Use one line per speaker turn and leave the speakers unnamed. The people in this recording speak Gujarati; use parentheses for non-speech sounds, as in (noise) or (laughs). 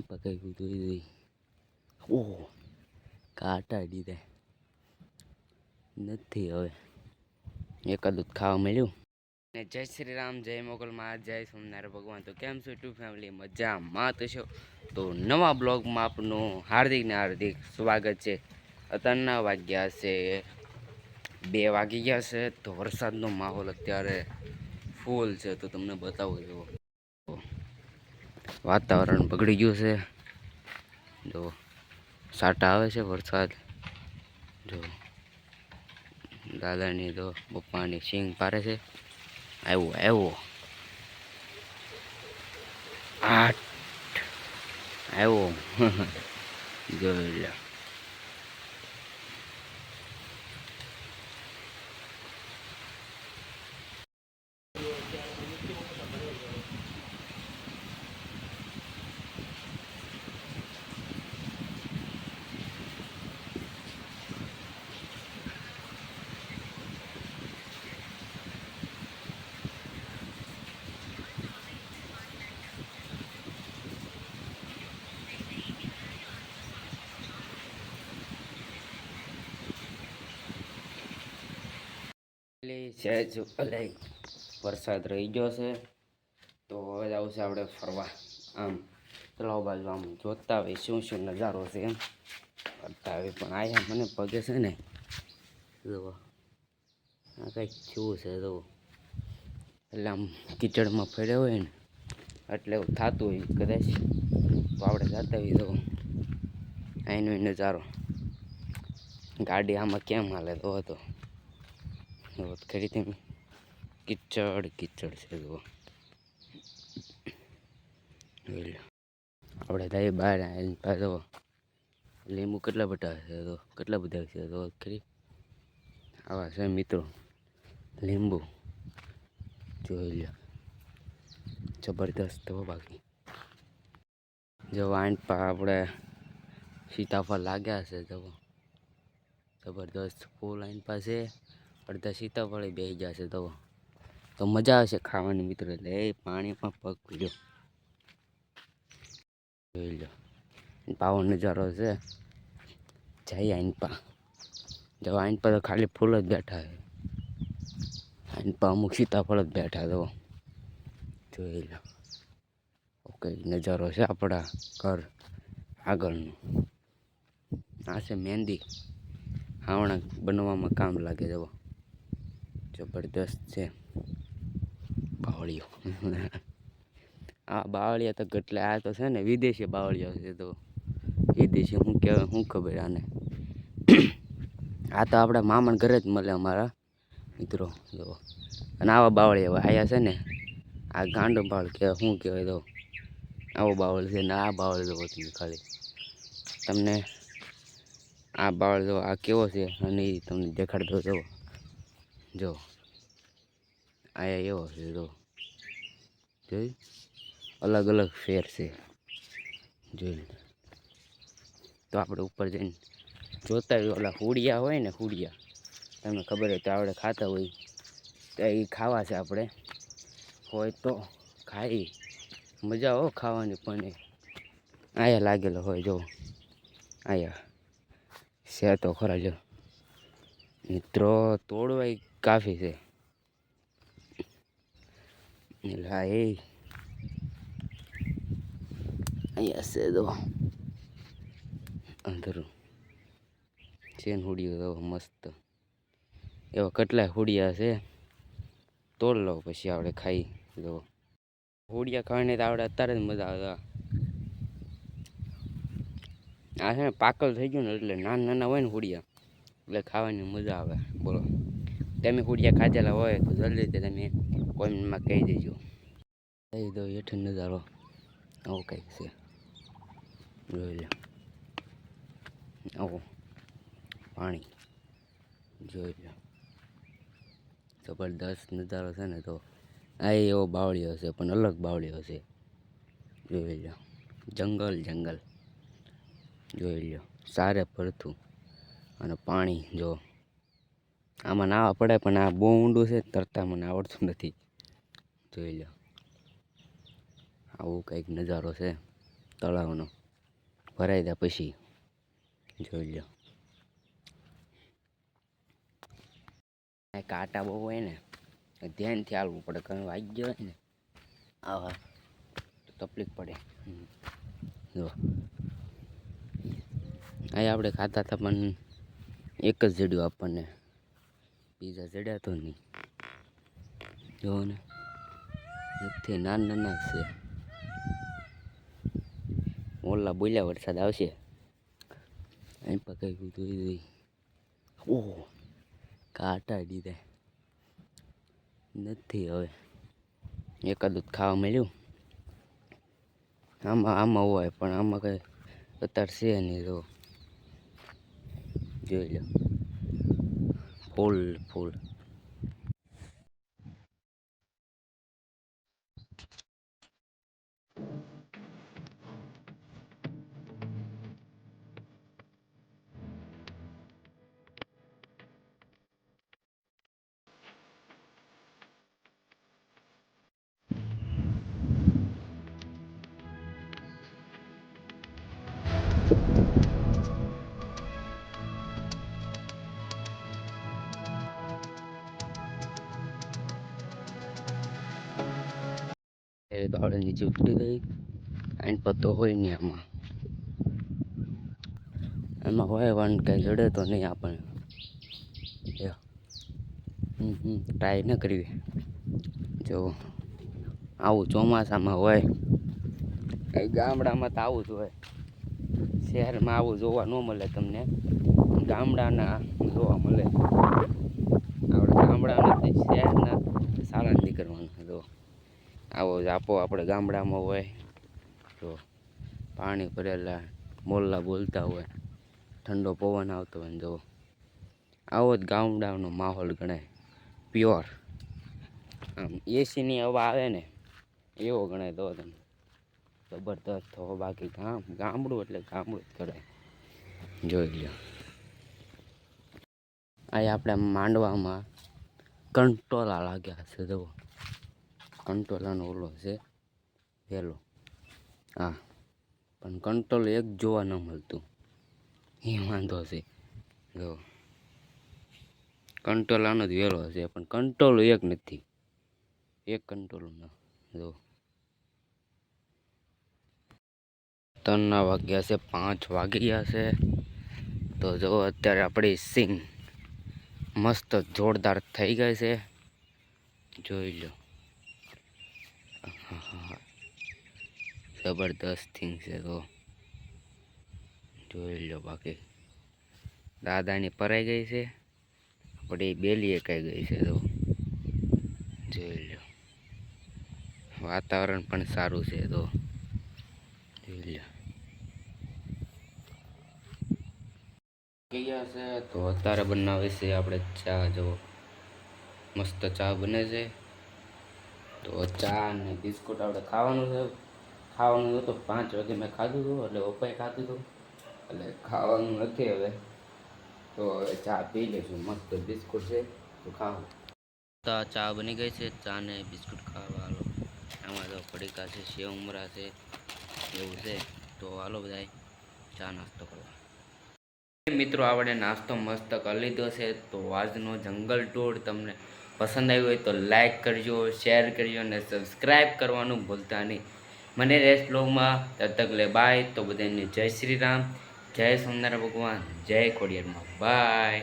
ધોઈ ધોઈ ઓહ, કાંટા દીધા નથી હવે. એકાદું ખાવા મળ્યું. ને જય શ્રી રામ, જય મોગલમાં જય સોમનારાયણ ભગવાન. તો કેમ છો ટુ ફેમિલી? મજામાં તો છો? તો નવા બ્લોગમાં આપનું હાર્દિક ને હાર્દિક સ્વાગત છે. અત્યારના વાગ્યા છે બે વાગી ગયા છે. તો વરસાદનો માહોલ અત્યારે ફૂલ છે. તો તમને બતાવું જો વાતાવરણ બગડી ગયું છે. જો, સાટા આવે છે વરસાદ. જો, દાદાની તો પપ્પાની સિંગ પારે છે. આવ્યો આવ્યો આઠ. આવ્યો (laughs) જોઈ લે એટલે સહેજ અલે વરસાદ રહી ગયો છે. તો હવે આવશે આપણે ફરવા. આમ તળાવ બાજુ આમ જોતા હોય શું શું નજારો છે એમ. કરતા હોય પણ આયા મને પગે છે ને. જુઓ. આ કંઈક થયું છે, જુઓ. એટલે આમ કીચડમાં ફેર્યો હોય ને, એટલે એવું થતું હોય કદાચ. તો આપણે જતા હોઈએ જુઓ. અહીંનો નજારો. ગાડી આમાં કેમ હાલે તો હતો. ખરી તમે. કિચડ કિચડ છે જુઓ. આપણે થાય બહાર પાછો લીંબુ કેટલા બધા છે તો કેટલા બધા છે તો ખરી આવા છે મિત્રો. લીંબુ. જોઈ લો. જબરદસ્ત હો બાકી. જો વાંટ પા આપણે સીતાફળ લાગ્યા છે જો જબરદસ્ત ફૂલ આઈન પાસે. અડધા સીતાફળ બેસી જશે તો. તો મજા આવશે ખાવાની મિત્રો. એટલે એ પાણીમાં પગ લો જોઈ લો. પાવો નજારો છે. જઈ આઈન પા. જો આઈન પર ખાલી ફૂલ જ બેઠા છે. આઈન પા અમુક સીતાફળ જ બેઠા તો જોઈ લો. ઓકે, નજારો છે આપણા ઘર આગળનું. આ છે મહેંદી. આવણા બનવામાં કામ લાગે જવો જબરદસ્ત છે. બાવળીઓ. આ બાવળિયા તો કેટલા, આ તો છે ને વિદેશી બાવળિયો છે તો. વિદેશી શું કહેવાય શું ખબર આને. આ તો આપણા મામણ ઘરે જ મળે અમારા મિત્રો, જો. અને આવા બાવળિયા આયા છે ને, આ ગાંડો બાવળ કે, શું કહેવાય તો. આવો બાવળ છે ને, આ બાવળ જોવો તમે ખાલી. તમને આ બાવળ જો આ કેવો છે અને એ તમને દેખાડ દો જો, આયા એવો છે, જો. જોઈ અલગ અલગ ફેર છે. જોઈ તો આપણે ઉપર જઈને જોતા હોય, ઓલા હુડિયા હોય ને હુડિયા, તમને ખબર હોય તો આપણે ખાતા હોય. તો એ ખાવા છે આપણે. હોય તો ખાઈ. મજા હો ખાવાની, પણ આયા લાગેલો હોય, જો. આયા. છે તો ખરા, જો. મિત્રો, તોડવાય કાફી છે એટલે હા એ અહીંયા છે તો અંધરું ચેન હુડિયો તો મસ્ત એવા કેટલાય હુડિયા છે તોડ લો પછી આપણે ખાઈ જો હોડિયા ખાવાની તો આપણે અત્યારે જ મજા આવે આ છે ને પાકલ થઈ ગયું ને એટલે નાના નાના હોય ને હોડિયા એટલે ખાવાની મજા આવે બોલો તમે કુડિયા ખાધેલા હોય તો જલ્દીથી તમે કોમેન્ટમાં કહી દેજો. કહી દો હેઠ નજારો આવો કંઈક છે. જોઈ લો. આવો. પાણી. જોઈ લો. જબરદસ્ત નજારો છે ને તો આ એવો બાવળીઓ છે, પણ અલગ બાવળીઓ છે. જોઈ લો. જંગલ જંગલ. જોઈ લો. સારે ભરતું અને પાણી જો આમાં નાવા પડે, પણ આ બહુ ઊંડું છે, તરતા મને આવડતું નથી. જોઈ લો. આવું કંઈક નજારો છે, તળાવનો. ભરાઈ દે પછી. જોઈ લો. કાંટા બહુ હોય ને, ધ્યાનથી હાલવું પડે કંઈ વાગી ગયો હોય ને. આવા તકલીફ પડે. જો. અહીં આપણે ખાતા હતા, પણ એક જ જડ્યું આપણને. બીજા જડ્યા તો નહીં. જો ને એકથી નાના નાના છે. ઓલા બોલ્યા વરસાદ આવશે. અહીં પકાવ્યું જોઈ જોઈ ઓહો, કાંટા દીધા. નથી હવે. એકાદું ખાવા મળ્યું. આમાં આમાં હોય, પણ આમાં કંઈ અત્યારે છે નહીં જો જોઈ લો. ફૂલ ફૂલ તો આપણે નીચે ઉતરી ગઈ એન્ડ પત્તો હોય નહીં આમાં. એમાં હોય વન કંઈ જડે તો નહીં આપણે ટ્રાય ન કરવી. જો, આવું ચોમાસામાં હોય ગામડામાં તો આવું જ હોય. શહેરમાં આવું જોવા ન મળે તમને. ગામડાના જોવા મળે. આપણે ગામડાના તે શહેરના સારા નીકળવાનું જો આવો જ આપો, આપણે ગામડામાં હોય. તો પાણી ભરેલા, મોલ્લા બોલતા હોય. ઠંડો પવન આવતો હોય જો આવો જ ગામડાનો માહોલ ગણાય. પ્યોર. આમ એસીની હવા આવે ને, એવો ગણાય તો તમે જબરદસ્ત હો બાકી ગામ. ગામડું એટલે ગામડું જ કરાય જોઈ લો આ આપણે માંડવામાં કંટોલા લાગ્યા છે, જુઓ. કંટોલાનો ઓલો છે પહેલો હા, પણ કંટ્રોલ એક જોવા ન મળતું. એ વાંધો છે. જો કંટોલાનો જ વહેલો છે, પણ કંટ્રોલ એક નથી. એક કંટ્રોલ ન, જો. ત્રણના વાગ્યા છે, પાંચ વાગી ગયા છે. તો જો, અત્યારે આપણી સિંગ મસ્ત જોરદાર થઈ ગઈ છે. જોઈ લો. જબરદસ્ત થિંગ છે તો. જોઈ લો બાકી. દાદાની પરાઈ ગઈ છે આપણી બેલી એકાઈ ગઈ છે તો. જોઈ લો વાતાવરણ પણ સારું છે તો. જોઈ લો ગયા છે તો અત્યારે બનાવે છે આપણે ચા, જો. મસ્ત ચા બને છે. તો ચા અને બિસ્કુટ આપણે ખાવાનું છે. ખાવાનું હતું. પાંચ વાગે મેં ખાધું હતું, એટલે પપ્પાએ ખાધું હતું. એટલે ખાવાનું નથી હવે. તો હવે ચા પી લઈશું. મસ્ત બિસ્કુટ છે, તો ખાવું ચા બની ગઈ છે. ચા ને બિસ્કુટ ખાવા હાલો એમાં તો પડીકા છે સેવ ઉમરા છે, એવું છે. તો હાલો બધા ચા નાસ્તો કરવા. મિત્રો આપણે નાસ્તો મસ્ત કરી લીધો છે. તો આજનો જંગલ ટૂર તમને પસંદ આવ્યો હોય તો લાઈક કરજો, શેર કરજો અને સબસ્ક્રાઈબ કરવાનું ભૂલતા નહીં. મને રેસ્ટ બ્લોગમાં તબ લે બાય તો બધાને જય શ્રી રામ. જય સોમનાથ ભગવાન. જય ખોડિયારમાં. બાય